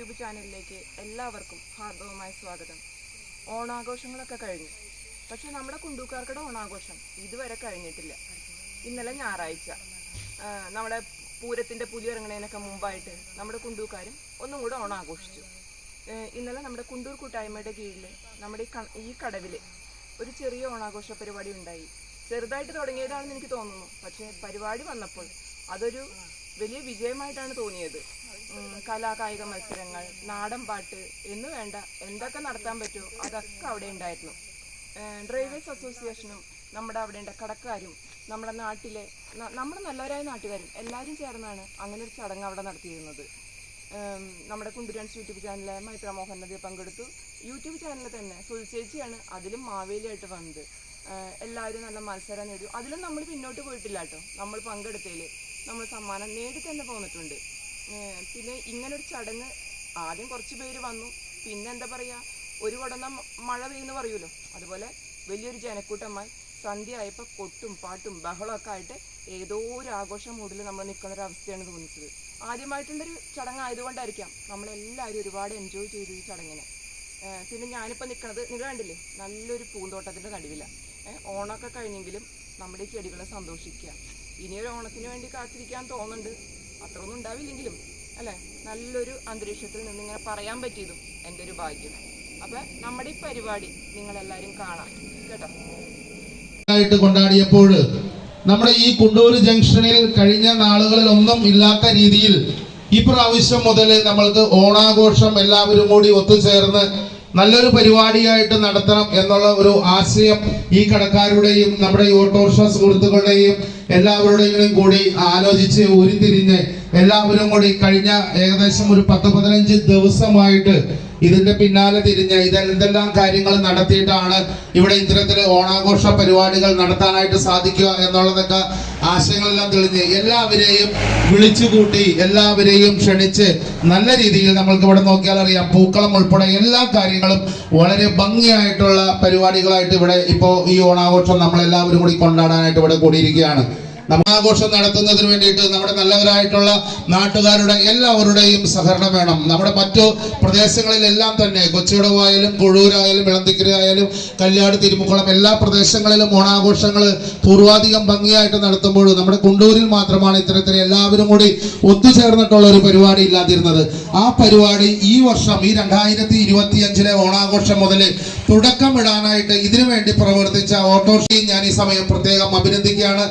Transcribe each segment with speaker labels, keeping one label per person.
Speaker 1: YouTube ചാനലിലേക്ക് എല്ലാവർക്കും ഹാർദവമായ സ്വാഗതം. ഓണാഘോഷങ്ങളൊക്കെ കഴിഞ്ഞു. പക്ഷെ നമ്മുടെ കുണ്ടൂക്കാർക്കുടെ ഓണാഘോഷം ഇതുവരെ കഴിഞ്ഞിട്ടില്ല. ഇന്നലെ ഞായറാഴ്ച. നമ്മുടെ പൂരത്തിന്റെ പുലി ഇറങ്ങണേനൊക്കെ മുമ്പായിട്ട് നമ്മുടെ കുണ്ടൂക്കാരും ഒന്നും കൂടെ ഓണാഘോഷിച്ചു. ഇന്നലെ നമ്മുടെ കുണ്ടൂർ കൂട്ടായ്മയുടെ കീഴിൽ നമ്മുടെ ഈ കടവിൽ ഒരു ചെറിയ ഓണാഘോഷ പരിപാടി ഉണ്ടായി. ചെറുതായിട്ട് തുടങ്ങിയതാണെന്ന് എനിക്ക് തോന്നുന്നു. പക്ഷേ പരിപാടി വന്നപ്പോൾ അതൊരു വലിയ വിജയമായിട്ടാണ് തോന്നിയത്. കലാകായിക മത്സരങ്ങൾ നാടൻ പാട്ട് എന്ന് വേണ്ട എന്തൊക്കെ നടത്താൻ പറ്റുമോ അതൊക്കെ അവിടെ ഉണ്ടായിരുന്നു. ഡ്രൈവേഴ്സ് അസോസിയേഷനും നമ്മുടെ അവിടെ ഉണ്ട് കടക്കാരും നമ്മുടെ നാട്ടിലെ നമ്മുടെ നല്ലവരായ നാട്ടുകാരും എല്ലാവരും ചേർന്നാണ് അങ്ങനെ ഒരു ചടങ്ങ് അവിടെ നടത്തിയിരുന്നത്. നമ്മുടെ കുണ്ടുരാൻസ് യൂട്യൂബ് ചാനലിലെ മൈത്ര മോഹൻ നദിയെ പങ്കെടുത്തു. യൂട്യൂബ് ചാനലിൽ തന്നെ സുൽചേച്ചിയാണ് അതിലും മാവേലിയായിട്ട് വന്നത്. എല്ലാവരും നല്ല മത്സരം നേടി. അതിലും നമ്മൾ പിന്നോട്ട് പോയിട്ടില്ല കേട്ടോ. നമ്മൾ പങ്കെടുത്തതിൽ നമ്മൾ സമ്മാനം നേടി തന്നെ പോന്നിട്ടുണ്ട്. പിന്നെ ഇങ്ങനൊരു ചടങ്ങ്. ആദ്യം കുറച്ച് പേര് വന്നു. പിന്നെ എന്താ പറയാ ഒരു കൊടന്ന മഴ പെയ്യുന്നു പറയുമല്ലോ അതുപോലെ വലിയൊരു ജനക്കൂട്ടമായി സന്ധ്യ ആയപ്പോൾ കൊട്ടും പാട്ടും ബഹളമൊക്കെ ആയിട്ട് ഏതോ ഒരു ആഘോഷ മൂഡിൽ നമ്മൾ നിൽക്കുന്ന ഒരു അവസ്ഥയാണ് തോന്നിച്ചത്. ആദ്യമായിട്ടുള്ളൊരു ചടങ്ങ് ആയതുകൊണ്ടായിരിക്കാം നമ്മളെല്ലാവരും ഒരുപാട് എൻജോയ് ചെയ്തു ഈ ചടങ്ങിനെ. പിന്നെ ഞാനിപ്പോൾ നിൽക്കുന്നത് നിങ്ങൾ കണ്ടില്ലേ? നല്ലൊരു പൂന്തോട്ടത്തിന്റെ നടുവിലാണ് ഓണമൊക്കെ കഴിഞ്ഞെങ്കിലും നമ്മുടെ ചെടികളെ സന്തോഷിക്കുക. ഇനിയൊരു ഓണത്തിന് വേണ്ടി കാത്തിരിക്കാൻ തോന്നുന്നുണ്ട്. അത്രയൊന്നും ഉണ്ടാവില്ലെങ്കിലും അല്ലേ? നല്ലൊരു അന്തരീക്ഷത്തിൽ നിന്ന് ഇങ്ങനെ പറയാൻ പറ്റിയതും എന്റെ ഒരു ഭാഗ്യം. അപ്പം നമ്മുടെ ഈ പരിപാടി നിങ്ങളെല്ലാവരും കാണാം കേട്ടോ? ായിട്ട്
Speaker 2: കൊണ്ടാടിയപ്പോൾ നമ്മുടെ ഈ കുണ്ടൂർ ജംഗ്ഷനിൽ കഴിഞ്ഞ നാളുകളിൽ ഒന്നും ഇല്ലാത്ത രീതിയിൽ ഈ പ്രാവശ്യം മുതൽ നമ്മൾക്ക് ഓണാഘോഷം എല്ലാവരും കൂടി ഒത്തുചേർന്ന് നല്ലൊരു പരിപാടിയായിട്ട് നടത്തണം എന്നുള്ള ഒരു ആശയം ഈ കടക്കാരുടെയും നമ്മുടെ ഈ ഓട്ടോറിക്ഷ സുഹൃത്തുക്കളുടെയും എല്ലാവരുടെയും കൂടി ആലോചിച്ച് ഉരുത്തിരിഞ്ഞ് എല്ലാവരും കൂടി കഴിഞ്ഞ ഏകദേശം ഒരു പത്ത് പതിനഞ്ച് ദിവസമായിട്ട് ഇതിന്റെ പിന്നാലെ തിരിഞ്ഞ് ഇതെന്തെല്ലാം കാര്യങ്ങൾ നടത്തിയിട്ടാണ് ഇവിടെ ഇത്തരത്തിൽ ഓണാഘോഷ പരിപാടികൾ നടത്താനായിട്ട് സാധിക്കുക എന്നുള്ളതൊക്കെ ആശയങ്ങളെല്ലാം തെളിഞ്ഞ് എല്ലാവരെയും വിളിച്ചുകൂട്ടി എല്ലാവരെയും ക്ഷണിച്ച് നല്ല രീതിയിൽ നമ്മൾക്ക് ഇവിടെ നോക്കിയാൽ അറിയാം. പൂക്കളം ഉൾപ്പെടെ എല്ലാ കാര്യങ്ങളും വളരെ ഭംഗിയായിട്ടുള്ള പരിപാടികളായിട്ട് ഇവിടെ ഇപ്പോൾ ഈ ഓണാഘോഷം നമ്മളെല്ലാവരും കൂടി കൊണ്ടാടാനായിട്ട് ഇവിടെ കൂടിയിരിക്കുകയാണ്. നമ്മൾ ആഘോഷം നടത്തുന്നതിന് വേണ്ടിയിട്ട് നമ്മുടെ നല്ലവരായിട്ടുള്ള നാട്ടുകാരുടെ എല്ലാവരുടെയും സഹകരണം വേണം. നമ്മുടെ മറ്റു പ്രദേശങ്ങളിലെല്ലാം തന്നെ കൊച്ചിയുടവായാലും കൊഴൂരായാലും ഇളന്തിക്കരയായാലും കല്യാട് തിരുമുക്കുളം എല്ലാ പ്രദേശങ്ങളിലും ഓണാഘോഷങ്ങൾ പൂർവാധികം ഭംഗിയായിട്ട് നടത്തുമ്പോൾ നമ്മുടെ കുണ്ടൂരിൽ മാത്രമാണ് ഇത്തരത്തിൽ എല്ലാവരും കൂടി ഒത്തുചേർന്നിട്ടുള്ള ഒരു പരിപാടി ഇല്ലാതിരുന്നത്. ആ പരിപാടി ഈ വർഷം ഈ രണ്ടായിരത്തി ഇരുപത്തി അഞ്ചിലെ ഓണാഘോഷം മുതൽ തുടക്കമിടാനായിട്ട് ഇതിനു വേണ്ടി പ്രവർത്തിച്ച ഓട്ടോറിക്ഷയും ഞാൻ ഈ സമയം പ്രത്യേകം അഭിനന്ദിക്കുകയാണ്.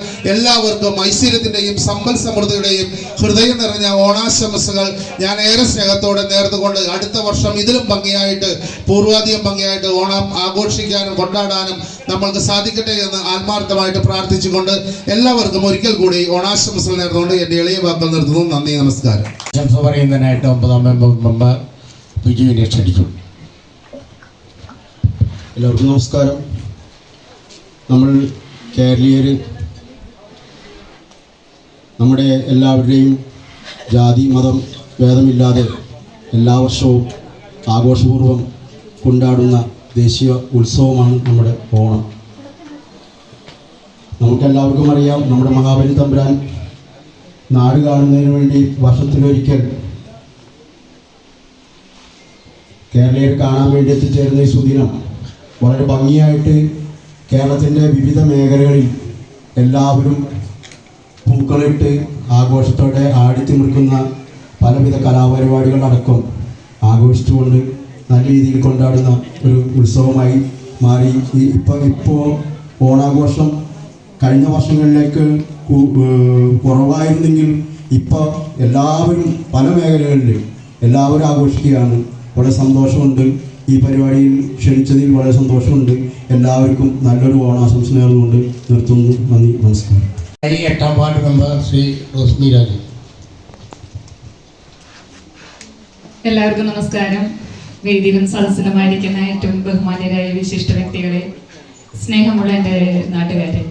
Speaker 2: എല്ലാവർക്കും ഐശ്വര്യത്തിന്റെയും സമ്പൽ സമൃദ്ധിയുടെയും ഹൃദയം നിറഞ്ഞ ഓണാശംസകൾ ഞാൻ ഏറെ സ്നേഹത്തോടെ നേർന്നുകൊണ്ട് അടുത്ത വർഷം ഇതിലും ഭംഗിയായിട്ട് പൂർവാധികം ഭംഗിയായിട്ട് ഓണം ആഘോഷിക്കാനും കൊണ്ടാടാനും നമ്മൾക്ക് സാധിക്കട്ടെ എന്ന് ആത്മാർത്ഥമായിട്ട് പ്രാർത്ഥിച്ചുകൊണ്ട് എല്ലാവർക്കും ഒരിക്കൽ കൂടി ഓണാശംസകൾ നേർന്നുകൊണ്ട് എന്റെ ഇളയ ബാബ നിർത്തുന്നു. നന്ദി നമസ്കാരം.
Speaker 3: ആശംസ പറയുന്നതിനായിട്ട് ഒമ്പതാം മെമ്പർ ബിജുവിനെ ക്ഷണിച്ചു
Speaker 4: എല്ലാവർക്കും നമസ്കാരം. നമ്മൾ കേരളീയർ നമ്മുടെ എല്ലാവരുടെയും ജാതി മതം ഭേദമില്ലാതെ എല്ലാ വർഷവും ആഘോഷപൂർവം കൊണ്ടാടുന്ന ദേശീയ ഉത്സവമാണ് നമ്മുടെ ഓണം. നമുക്കെല്ലാവർക്കും അറിയാം നമ്മുടെ മഹാബലി തമ്പുരാൻ നാട് കാണുന്നതിന് വേണ്ടി വർഷത്തിലൊരിക്കൽ കേരളീയർ കാണാൻ വേണ്ടി എത്തിച്ചേരുന്ന ഈ സുദിനം വളരെ ഭംഗിയായിട്ട് കേരളത്തിന്റെ വിവിധ മേഖലകളിൽ എല്ലാവരും പൂക്കളിട്ട് ആഘോഷത്തോടെ ആടിത്തിമിർക്കുന്ന പലവിധ കലാപരിപാടികളടക്കം ആഘോഷിച്ചുകൊണ്ട് നല്ല രീതിയിൽ കൊണ്ടാടുന്ന ഒരു ഉത്സവമായി മാറി. ഈ ഇപ്പോൾ ഓണാഘോഷം കഴിഞ്ഞ വർഷങ്ങളിലേക്ക് കുറവായിരുന്നെങ്കിൽ ഇപ്പോൾ എല്ലാവരും പല മേഖലകളിലും എല്ലാവരും ആഘോഷിക്കുകയാണ്. വളരെ സന്തോഷമുണ്ട്. ഈ പരിപാടിയിൽ ക്ഷണിച്ചതിൽ വളരെ സന്തോഷമുണ്ട്. എല്ലാവർക്കും നല്ലൊരു ഓണാശംസ നേർന്നുകൊണ്ട് നിർത്തുന്നു. നന്ദി നമസ്കാരം.
Speaker 3: എട്ടാം പാട്ട് മെമ്പർ ശ്രീ റോസ്മി രാജു.
Speaker 5: എല്ലാവർക്കും നമസ്കാരം. വേദിയിലും സദസ്സിലുമായിരിക്കുന്ന ഏറ്റവും ബഹുമാന്യരായ വിശിഷ്ട വ്യക്തികളെ സ്നേഹമുള്ള എന്റെ നാട്ടുകാരെ.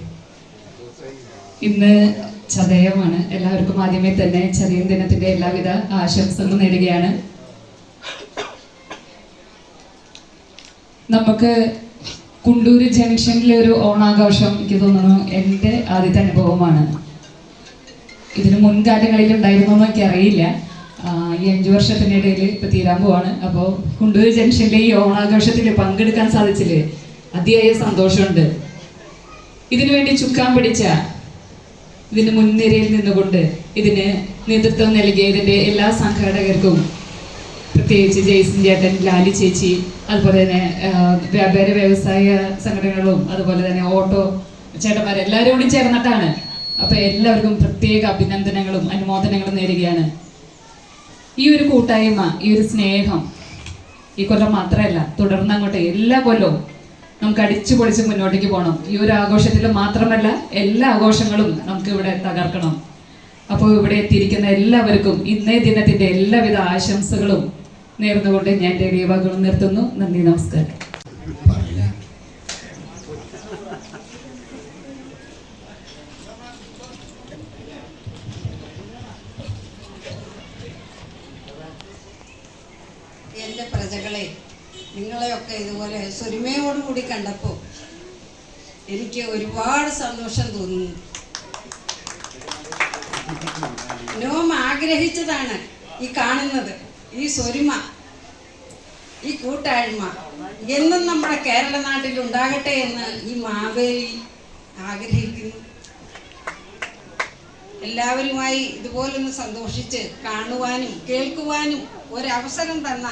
Speaker 5: ഇന്ന് ചതയമാണ്. എല്ലാവർക്കും ആദ്യമേ തന്നെ ചതയം ദിനത്തിന്റെ എല്ലാവിധ ആശംസകളും നേരുകയാണ്. നമുക്ക് കുണ്ടൂര് ജംഗ്ഷനിലെ ഒരു ഓണാഘോഷം എനിക്ക് തോന്നുന്നു എന്റെ ആദ്യത്തെ അനുഭവമാണ്. ഇതിന് മുൻകാലങ്ങളിൽ ഉണ്ടായിരുന്നു എനിക്ക് അറിയില്ല ഈ അഞ്ചു വർഷത്തിനിടയിൽ ഇപ്പൊ തീരാൻ പോവാണ്. അപ്പോൾ കുണ്ടൂർ ജംഗ്ഷനിലെ ഈ ഓണാഘോഷത്തിൽ പങ്കെടുക്കാൻ സാധിച്ചില്ലേ അതിയായ സന്തോഷമുണ്ട്. ഇതിനു വേണ്ടി ചുക്കാൻ പിടിച്ച ഇതിന് മുൻനിരയിൽ നിന്നുകൊണ്ട് ഇതിന് നേതൃത്വം നൽകിയതിന്റെ എല്ലാ സംഘാടകർക്കും പ്രത്യേകിച്ച് ജയ്സിൻ ചേട്ടൻ ലാലി ചേച്ചി അതുപോലെ തന്നെ വ്യാപാര വ്യവസായ സംഘടനകളും അതുപോലെ തന്നെ ഓട്ടോ ചേട്ടന്മാർ എല്ലാവരും കൂടി ചേർന്നിട്ടാണ്. അപ്പൊ എല്ലാവർക്കും പ്രത്യേക അഭിനന്ദനങ്ങളും അനുമോദനങ്ങളും നേരുകയാണ്. ഈ ഒരു കൂട്ടായ്മ ഈ ഒരു സ്നേഹം ഈ കൊല്ലം മാത്രമല്ല തുടർന്ന് അങ്ങോട്ട് എല്ലാ കൊല്ലവും നമുക്ക് അടിച്ചു പൊളിച്ച് മുന്നോട്ടേക്ക് പോകണം. ഈ ഒരു ആഘോഷത്തിൽ മാത്രമല്ല എല്ലാ ആഘോഷങ്ങളും നമുക്ക് ഇവിടെ തകർക്കണം. അപ്പോൾ ഇവിടെ എത്തിയിരിക്കുന്ന എല്ലാവർക്കും ഇന്നേ ദിനത്തിന്റെ എല്ലാവിധ ആശംസകളും നേർന്നുകൊണ്ട് ഞാൻ എന്റെ വാക്കുകൾ നിർത്തുന്നു. നന്ദി നമസ്കാരം.
Speaker 6: എന്റെ പ്രജകളെ നിങ്ങളെയൊക്കെ ഇതുപോലെ സ്വരുമയോടുകൂടി കണ്ടപ്പോൾ എനിക്ക് ഒരുപാട് സന്തോഷം തോന്നുന്നു. നോം ആഗ്രഹിച്ചതാണ് ഈ കാണുന്നത്. ഈ സ്വരുമ ഈ കൂട്ടായ്മ എന്നും നമ്മുടെ കേരള നാട്ടിൽ ഉണ്ടാകട്ടെ എന്ന് ഈ മാവേലി ആഗ്രഹിക്കുന്നു. എല്ലാവരുമായി ഇതുപോലൊന്ന് സന്തോഷിച്ച് കാണുവാനും കേൾക്കുവാനും ഒരവസരം തന്ന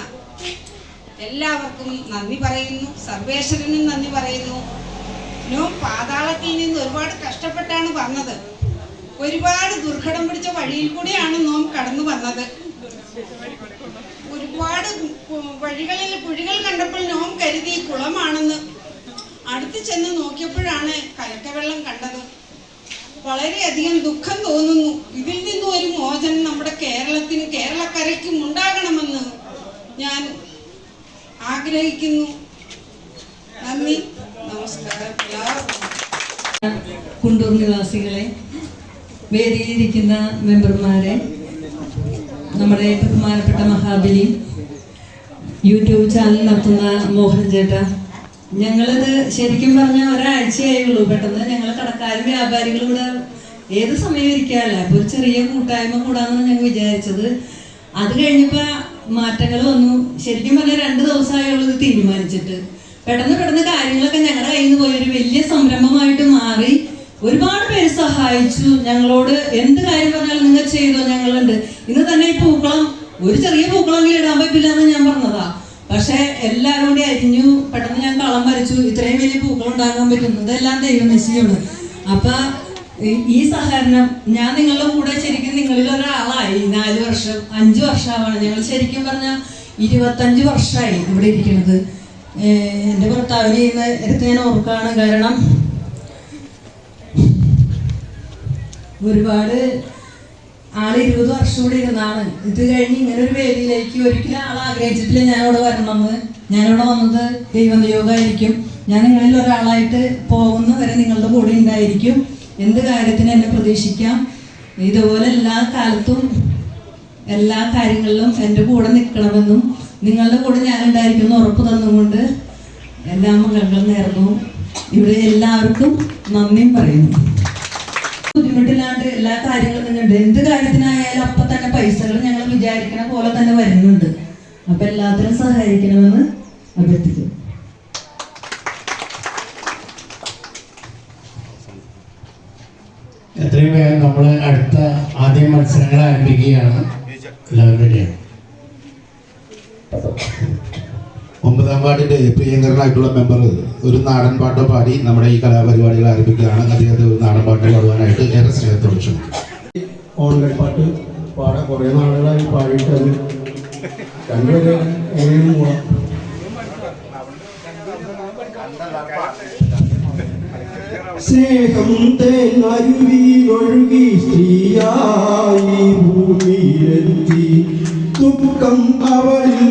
Speaker 6: എല്ലാവർക്കും നന്ദി പറയുന്നു സർവേശ്വരനും നന്ദി പറയുന്നു. നോ പാതാളത്തിൽ നിന്ന് ഒരുപാട് കഷ്ടപ്പെട്ടാണ് വന്നത്. ഒരുപാട് ദുർഘടം പിടിച്ച വഴിയിൽ കൂടിയാണ് നോം കടന്നു വന്നത്. ഒരുപാട് വഴികളിൽ കുഴികൾ കണ്ടപ്പോൾ നോം കരുതി കുളമാണെന്ന്. അടുത്ത് ചെന്ന് നോക്കിയപ്പോഴാണ് കലക്കവെള്ളം കണ്ടത്. വളരെയധികം ദുഃഖം തോന്നുന്നു. ഇതിൽ നിന്നും ഒരു മോചനം നമ്മുടെ കേരളത്തിന് കേരളക്കരയ്ക്കും ഉണ്ടാകണമെന്ന് ഞാൻ ആഗ്രഹിക്കുന്നു. നന്ദി. നമസ്കാരം.
Speaker 7: കുണ്ടൂർ നിവാസികളെ വേദിയിലിരിക്കുന്ന മെമ്പർമാരെ നമ്മുടെ ബഹുമാനപ്പെട്ട മഹാബലി യൂട്യൂബ് ചാനൽ നടത്തുന്ന മോഹൻ ചേട്ട. ഞങ്ങളിത് ശരിക്കും പറഞ്ഞാൽ ഒരാഴ്ചയായുള്ളൂ. പെട്ടെന്ന് ഞങ്ങൾ കടക്കാരും വ്യാപാരികളും ഇവിടെ ഏത് സമയം ഇരിക്കാല്ലേ അപ്പോൾ ഒരു ചെറിയ കൂട്ടായ്മ കൂടാന്നാണ് ഞങ്ങൾ വിചാരിച്ചത്. അത് കഴിഞ്ഞപ്പോൾ മാറ്റങ്ങൾ വന്നു. ശരിക്കും പറഞ്ഞാൽ രണ്ട് ദിവസമായുള്ളത് തീരുമാനിച്ചിട്ട്. പെട്ടെന്ന് പെട്ടെന്ന് കാര്യങ്ങളൊക്കെ ഞങ്ങളുടെ കയ്യിൽ നിന്ന് പോയി. ഒരു വലിയ സംരംഭമായിട്ട് മാറി. ഒരുപാട് പേര് സഹായിച്ചു. ഞങ്ങളോട് എന്ത് കാര്യം പറഞ്ഞാലും നിങ്ങൾ ചെയ്തോ ഞങ്ങളുണ്ട്. ഇന്ന് തന്നെ ഈ പൂക്കളം ഒരു ചെറിയ പൂക്കളെങ്കിലും ഇടാൻ പറ്റില്ല എന്ന് ഞാൻ പറഞ്ഞതാ. പക്ഷെ എല്ലാവരും കൂടി അരിഞ്ഞു പെട്ടെന്ന് ഞാൻ കളം വരച്ചു. ഇത്രയും വലിയ പൂക്കൾ ഉണ്ടാക്കാൻ പറ്റുന്നത് എല്ലാം ദൈവം നിശ്ചയമാണ് അപ്പൊ ഈ- സഹകരണം ഞാൻ നിങ്ങളുടെ കൂടെ ശരിക്കും നിങ്ങളിൽ ഒരാളായി. നാല് വർഷം അഞ്ച് വർഷമാണ് ഞങ്ങൾ ശരിക്കും പറഞ്ഞാൽ ഇരുപത്തഞ്ച് വർഷമായി ഇവിടെ ഇരിക്കുന്നത്. എന്റെ ഭർത്താവിനെ ഇന്ന് എടുത്ത് ഞാൻ ഓർക്കാണ് കാരണം ഒരുപാട് ആൾ ഇരുപത് വർഷം കൂടി ഇരുന്നാണ്. ഇത് കഴിഞ്ഞ് ഇങ്ങനെ ഒരു വേദിയിലേക്ക് ഒരിക്കലും ആൾ ആഗ്രഹിച്ചിട്ടില്ല. ഞാൻ ഇവിടെ വരണമെന്ന് ഞാനിവിടെ വന്നത് ദൈവനിയോഗമായിരിക്കും. ഞാൻ നിങ്ങളിൽ ഒരാളായിട്ട് പോകുന്ന വരെ നിങ്ങളുടെ കൂടെ ഉണ്ടായിരിക്കും. എന്ത് കാര്യത്തിന് എന്നെ പ്രതീക്ഷിക്കാം. ഇതുപോലെ എല്ലാ കാലത്തും എല്ലാ കാര്യങ്ങളിലും എന്റെ കൂടെ നിൽക്കണമെന്നും നിങ്ങളുടെ കൂടെ ഞാൻ ഉണ്ടായിരിക്കും എന്ന് ഉറപ്പ് തന്നുകൊണ്ട് എല്ലാ മംഗളങ്ങളും നേർന്നു. ഇവിടെ എല്ലാവർക്കും നന്ദിയും പറയുന്നു. ബുദ്ധിമുട്ടില്ലാണ്ട് എല്ലാ കാര്യങ്ങളും നിങ്ങളുണ്ട് എന്ത് കാര്യത്തിനായാലും അപ്പൊ തന്നെ പൈസകൾ ഞങ്ങൾ വിചാരിക്കണ പോലെ തന്നെ വരുന്നുണ്ട്. അപ്പൊ എല്ലാത്തിനും സഹായിക്കണമെന്ന് അഭ്യർത്ഥിക്കും
Speaker 3: എത്രയും വേഗം നമ്മൾ അടുത്ത ആദ്യ മത്സരങ്ങൾ ആരംഭിക്കുകയാണ്. എല്ലാവരും റെഡിയാണ്
Speaker 2: ഒമ്പതാം വാർഡിന്റെ പ്രിയങ്കരനായിട്ടുള്ള മെമ്പർ ഒരു നാടൻ പാട്ട് പാടി നമ്മുടെ ഈ കലാപരിപാടികൾ ആരംഭിക്കുകയാണ്. അദ്ദേഹത്തെ ഒരു നാടൻ പാട്ട് പാടുവാനായിട്ട് ഏറെ സ്നേഹത്തോട് ക്ഷണിക്കും
Speaker 4: ഓൺലൈൻ പാടാൻ കുറേ നാളുകളായി പാടിയിട്ട് അത് രണ്ടുപേരെ എങ്ങനെയും പോവാം. സ്നേഹം തേങ്ങരുവി ഒഴുകി സ്ത്രീയായി ഭൂമിയിലെത്തി. ദുഃഖം അവളിൽ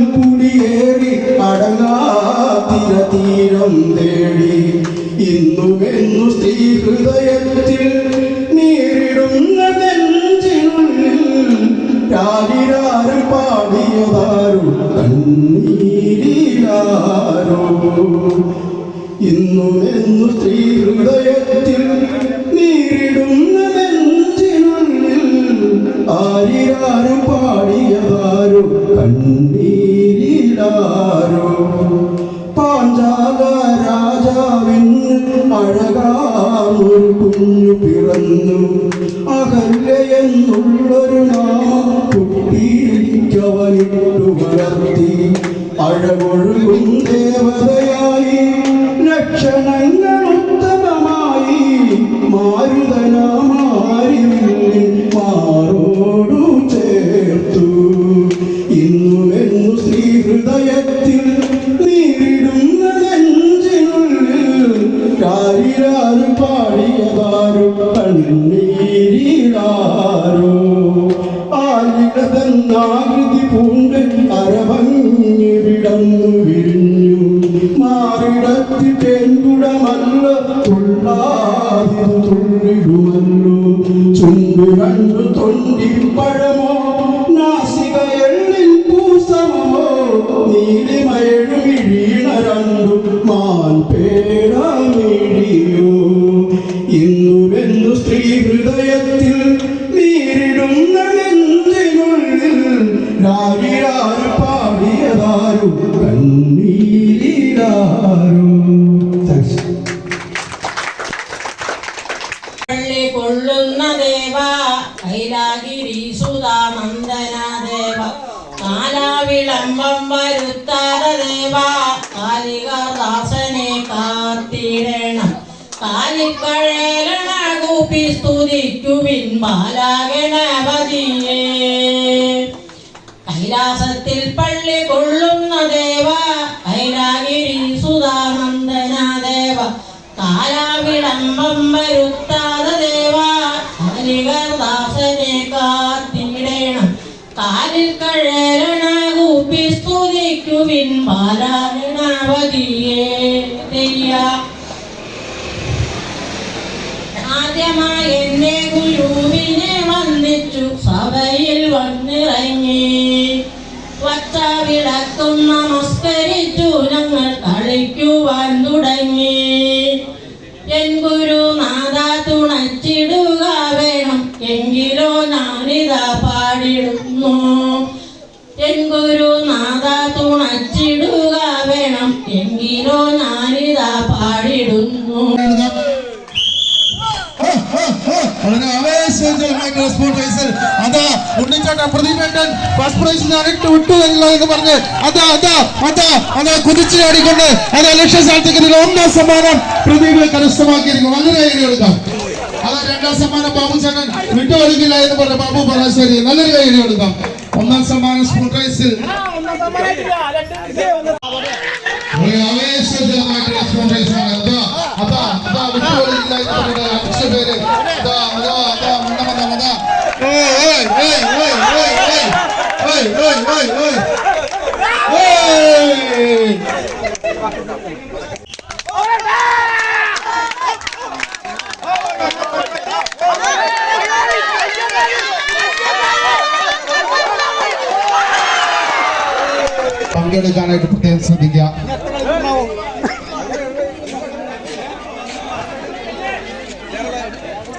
Speaker 4: തീരം തേടി ഇന്നുമെന്നു സ്ത്രീ ഹൃദയത്തിൽ രാജിരാരം പാടിയതാരും? കണ്ണീരിലാരോ? ഇന്നുമെന്നു സ്ത്രീ ഹൃദയത്തിൽ നേരിടുന്ന നെഞ്ചിനുള്ളിൽ ആരിരാരും പാടിയതാരും? കണ്ണീരിലാരോ? പാഞ്ചാല രാജാവിന് അഴകാമൊരു കുഞ്ഞു പിറന്നു. അകല്യ എന്നുള്ളൊരു
Speaker 8: Spirit കാലിൽ കഴരണ കൂപ്പി സ്തുതിക്കുവിൻ തെയ്യ. ആദ്യമായി എന്നെ ഗുരുവിനെ വന്നിച്ചു സഭയിൽ വന്നിറങ്ങി. വച്ച വിളക്കും നമസ്കരിച്ചു ഞങ്ങൾ കളിക്കുവാൻ തുടങ്ങി. എങ്കിലോ ഞാനിതാ പാടിടുന്നു.
Speaker 2: വളരെ ആവേശജനകമായിട്ടുള്ള സ്പോർട്ട് റേസിൽ അതാ ഉണ്ണിച്ചേട്ടൻ പ്രദീപേട്ടൻ ഫസ്റ്റ് പ്രൈസ് ഞാൻ ഇട്ട് വിട്ടുതരില്ല എന്ന് പറഞ്ഞ് അതാ അതാ അതാ അതാ കുതിച്ചു ചാടിക്കൊണ്ട് അതാ ലക്ഷ്യസ്ഥാനത്തേക്ക് ഇതിൽ ഒന്നാം സമ്മാനം പ്രതികളെ കരസ്ഥമാക്കിയിരിക്കും വളരെ കൈ കൊടുക്കാം അതാ രണ്ടാം സമ്മാനം ബാബു ചേട്ടൻ വിട്ടുകൊടുക്കില്ല എന്ന് പറഞ്ഞ ബാബു പരാശേരി നല്ലൊരു കൈ കൊടുക്കാം ഒന്നാം സമ്മാനം സ്പോർട്ട് റേസിൽ വളരെ ആവേശജനകമായിട്ടുള്ള സ്പോർട്ട് റേസാണ് അതാ അതാ അതാ വിട്ടുകൊടുക്കില്ല എന്ന് പറഞ്ഞ അഞ്ച് പേര് അതാ അതാ അതാ മണ്ണമന്ന അതാ ഓയ് ഓയ് ഓയ് ഓയ് ഓയ് ഓയ് ഓയ് ഓയ് ഓയ് ഓയ് ഓയ് പങ്കെടുക്കാനായിട്ട് പ്രത്യേകം ശ്രദ്ധിക്കുക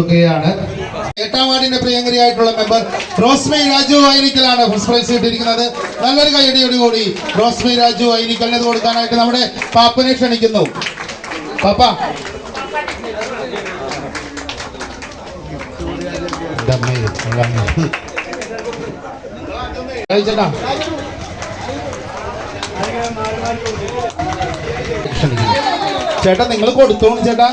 Speaker 2: കൊടുക്കുകയാണ്. എട്ടാം വാർഡിന്റെ പ്രിയങ്കരിയായിട്ടുള്ള മെമ്പർ റോസ്മൈ രാജു ഐനിക്കലാണ് ഫസ്റ്റ് പ്രൈസ് കിട്ടിയിരിക്കുന്നത്. നല്ലൊരു കൈയടിയോട് കൂടി റോസ്മി രാജു ഐനിക്കലിന് കൊടുക്കാനായിട്ട് നമ്മുടെ പാപ്പനെ ക്ഷണിക്കുന്നു. പാപ്പ. ചേട്ടാ ചേട്ടാ നിങ്ങൾ കൊടുത്തോളൂ ചേട്ടാ.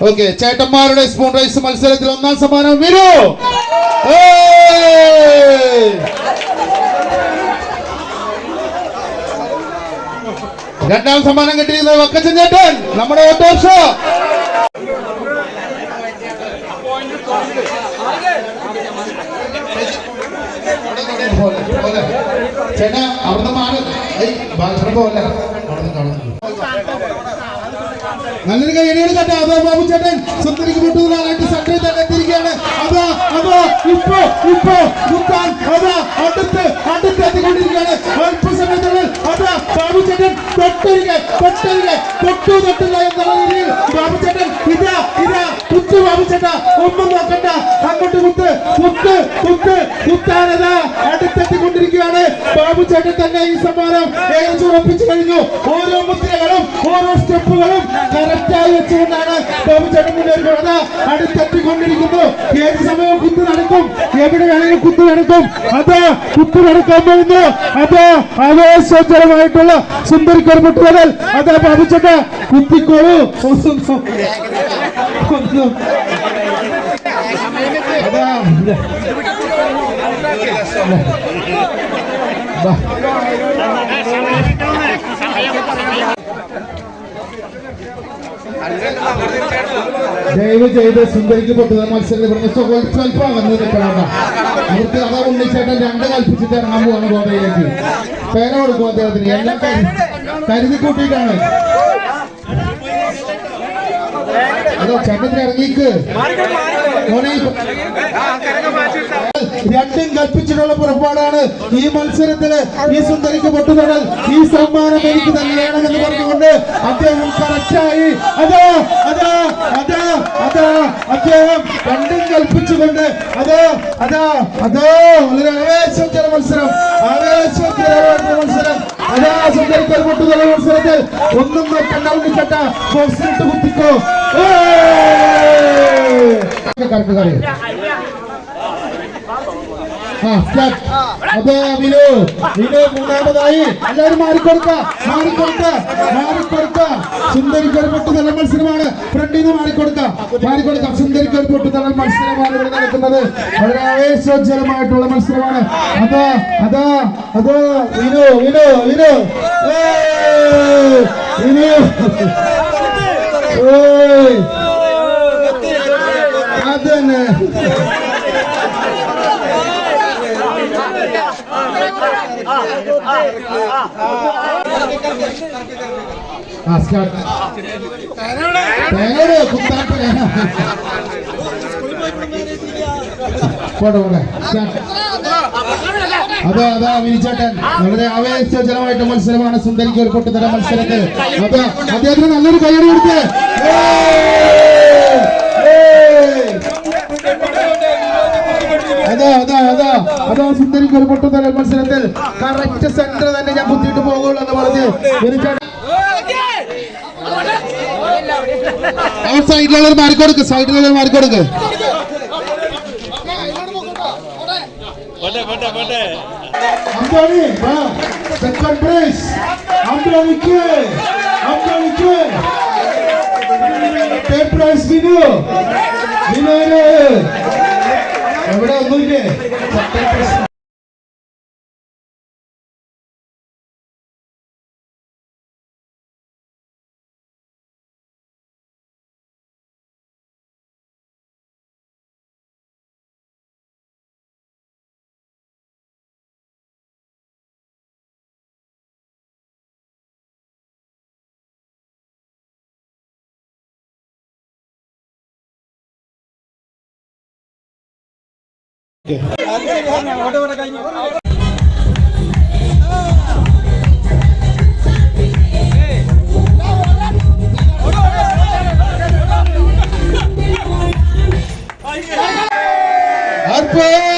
Speaker 2: ഓക്കെ ചേട്ടന്മാരുടെ സ്പൂൺ റൈസ് മത്സരത്തിൽ ഒന്നാം സമ്മാനം വരൂ രണ്ടാം സമ്മാനം കിട്ടിയിരുന്നത് വക്കച്ചൻ ചേട്ടൻ നമ്മുടെ പോലെ. ചേട്ടാ അവിടുന്ന് മാറി. പോലെ. അവിടുന്ന് കാണുന്നു. നല്ലൊരു കൈയടികൾ കേട്ടോ അതോ ബാബു ചേട്ടൻ. സുന്ദരിക്ക് മുട്ടുന്നതായിട്ട് സൺഡേ തന്നെ എത്തിയിരിക്കുകയാണ്. അതാ അതോ ഇപ്പോ ഇപ്പോ മുത്താൻ അതാ അടുത്ത് അടുത്ത് എത്തിക്കൊണ്ടിരിക്കുകയാണ്. അല്പസമയത്തുള്ളിൽ അതാ ബാബു ചേട്ടൻ തൊട്ടരികെ തൊട്ടരികെ തൊട്ടു തൊട്ടില്ല എന്നുള്ള രീതിയിൽ ബാബു ചേട്ടൻ ഇതാ ഇതാ കുത്തു ബാബു ചേട്ടാ. ഒന്നും നോക്കണ്ട. അങ്ങോട്ട് കുത്ത് കുത്ത് കുത്ത് കുത്താനതാ അടുത്തെത്തിക്കൊണ്ടിരിക്കുകയാണ് ബാബു ചേട്ടൻ തന്നെ ഈ സമ്മാനം ഏകദേശം ഉറപ്പിച്ചു കഴിഞ്ഞു. ഓരോ മുദ്രകളും ഓരോ സ്റ്റെപ്പുകളും കറക്റ്റായി വെച്ചുകൊണ്ടാണ് ബാബു ചേട്ടൻ മുന്നേറുന്നത് അടുത്തെത്തിക്കൊണ്ടിരിക്കുന്നു. ഏത് സമയവും കുത്തു നടക്കും. എവിടെ വേണമെങ്കിലും കുത്തു നടക്കും. അത് കുത്തു നടക്കാൻ പോകുന്നു. അത് ആവേശോജ്വലമായിട്ടുള്ള സുന്ദരിക്കൊരു മുട്ടുകടൽ അത് ബാബു ചേട്ടൻ കുത്തിക്കോളൂ. അതാ സുന്ദരിക്ക് മത്സരത്തിൽ രണ്ട് ഇറങ്ങിക്ക്? രണ്ടും കൽപ്പിച്ചിട്ടുള്ള പുറപ്പാടാണ് ഈ മത്സരത്തിൽ ഈ സുന്ദരിക്ക് പൊട്ടുതൊടൽ ഈ സമ്മാനം എനിക്ക് തന്നെ വേണമെന്ന് പറഞ്ഞുകൊണ്ട് അദ്ദേഹം കറക്റ്റായി അതാ അതാ അതാ അതാ അദ്ദേഹം രണ്ടും കൽപ്പിച്ചുകൊണ്ട് അതോ അതാ അതോ വളരെ ആവേശോത്തര മത്സരം ആവേശോത്തര മത്സരം. അതാ സുന്ദരിക്ക് ഒരു മത്സരത്തിൽ ഒന്നും നോക്കണ്ട ഉണ്ണിക്കട്ട ബോക്സിലിട്ട് കുത്തിക്കോ. start. അപ്പൊ വിനു വിനു മൂന്നാമതായി. എല്ലാവരും മാറിക്കൊടുക്ക മാറിക്കൊടുക്ക മാറിക്കൊടുക്ക. സുന്ദരിക്കൊരു പൊട്ടുതല മത്സരമാണ്. ഫ്രണ്ടിൽ നിന്ന് മാറിക്കൊടുക്ക മാറിക്കൊടുക്ക. സുന്ദരിക്കൊരു പൊട്ടുതല മത്സരമാണ് ഇവിടെ നടക്കുന്നത്. വളരെ ആവേശോജ്ജലമായിട്ടുള്ള മത്സരമാണ്. അതാ അതാ അതോ. വിനു വിനു വിനു! വിനു! അതന്നെ പോട്ടെ പോട്ടെ അതാ അതാ വിനിച്ചേട്ടൻ വളരെ ആവേശജനമായിട്ട് മത്സരമാണ് സുന്ദരിക്ക് ഒരു പൊട്ടുതര മത്സരത്തിൽ അതാ അദ്ദേഹത്തിന് നല്ലൊരു കയ്യടി കൊടുത്ത്! അതാ അതാ അതാ. അതാ സുന്ദരിക്ക് ഒരു പൊട്ടുതര മത്സരത്തിൽ. കറക്റ്റ് സെന്റർ തന്നെ ഞാൻ കുത്തിയിട്ട് പോകുള്ളൂ എന്ന് പറഞ്ഞ് ആ സൈഡിലുള്ളവർ മാറിക്കൊടുക്ക് സൈഡിലുള്ളവർ മാറിക്കൊടുക്ക് വാ. സെക്കൻഡ് പ്രൈസ് അന്തോണിക്ക് അന്തോണിക്ക് തേർഡ് പ്രൈസ് വിനു. വിനോന് എവിടെ? ഒന്നുമില്ലേ? ഓക്കെ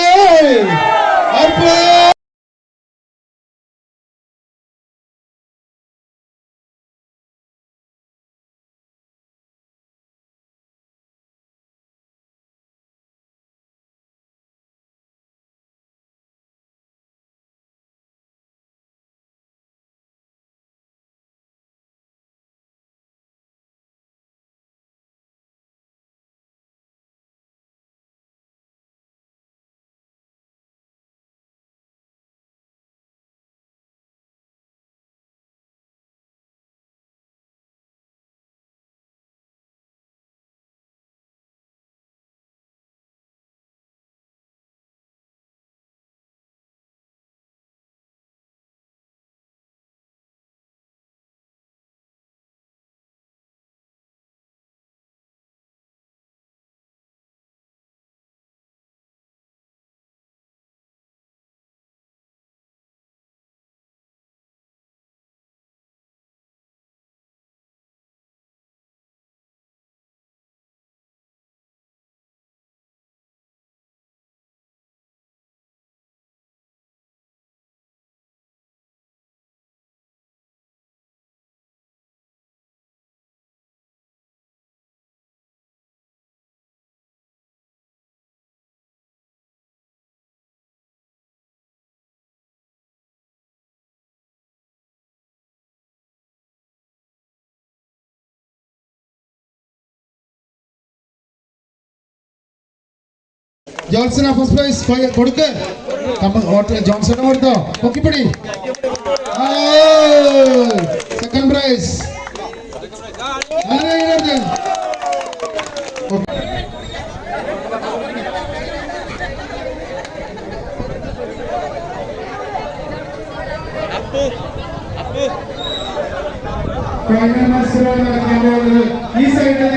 Speaker 2: ജോൺസൺ ഫസ്റ്റ് പ്രൈസ് കൊടുക്ക് ജോൺസൺ കൊടുത്തോ പൊക്കിപ്പിടി സെക്കൻഡ് പ്രൈസ് കഴിഞ്ഞ മത്സരം നടക്കാൻ പോകുന്നത് ഈ സൈഡിൽ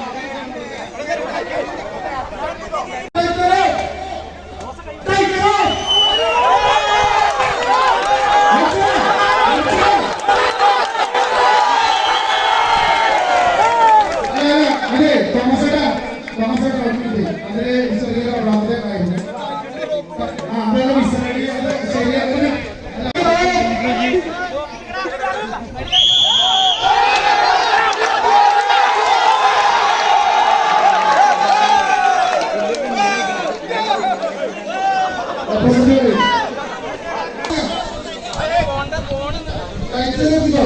Speaker 2: やってるわけじ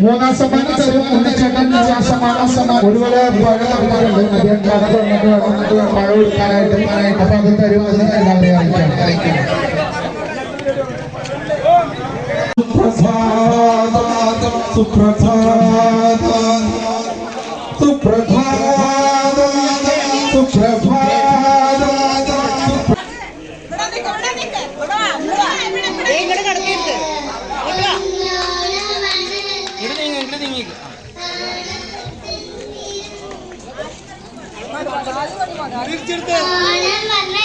Speaker 2: മൂന്ന് സമ്മാനം തരും ഉണ്ണിച്ചേട്ടൻ സമ്മാനം സമ്മാനം ഒരുപോലെ പഴ നടക്കാറുണ്ട് അദ്ദേഹം കട തുറന്നിട്ട് വന്നിട്ട് പഴം കൊടുക്കാനായിട്ട് അപ്പൊ അത് തരും അത് എല്ലാവരെയും അറിയിക്കാം സുപ്രഭാതം സുപ്രഭാതം സുപ്രഭാതം സുപ്രഭാതം
Speaker 9: ഓണപ്പാട്ട്